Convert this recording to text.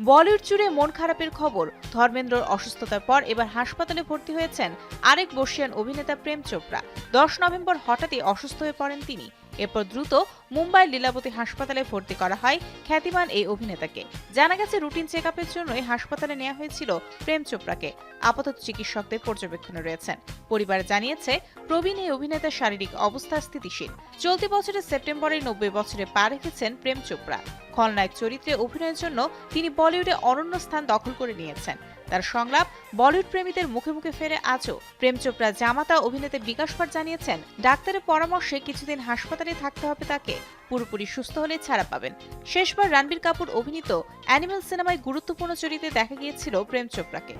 বলিউড জুড়ে মন খারাপের খবর। ধর্মেন্দ্রর অসুস্থতার পর এবার হাসপাতালে ভর্তি হয়েছেন আরেক বর্ষিয়ান অভিনেতা প্রেম চোপড়া। দশ নভেম্বর হঠাৎই অসুস্থ হয়ে পড়েন তিনি। এরপর দ্রুত মুম্বাই লীলাবতী হাসপাতালে ভর্তি করা হয় খ্যাতিমান এই অভিনেতাকে। জানা গেছে, রুটিন চেক আপের জন্যই হাসপাতালে নেওয়া হয়েছিল প্রেম চোপড়াকে। আপাতত চিকিৎসকদের পর্যবেক্ষণে রয়েছেন। পরিবার জানিয়েছে, প্রবীণ এই অভিনেতার শারীরিক অবস্থা স্থিতিশীল। চলতি বছরের সেপ্টেম্বরে নব্বই বছরে পা রেখেছেন প্রেম চোপড়া। খলনায়ক চরিত্রে অভিনয়ের জন্য তিনি বলিউডে অনন্য স্থান দখল করে নিয়েছেন। তার সংলাপ বলিউড প্রেমীদের মুখে মুখে ফেরে আজও। প্রেম চোপড়া জামাতা অভিনেতা বিকাশ ভাট জানিয়েছেন, ডাক্তারের পরামর্শে কিছুদিন হাসপাতালে থাকতে হবে তাকে, পুরোপুরি সুস্থ হলে ছাড়া পাবেন। শেষবার রণবীর কাপুর অভিনীত অ্যানিমেল সিনেমায় গুরুত্বপূর্ণ চরিত্রে দেখা গিয়েছিল প্রেম চোপড়াকে।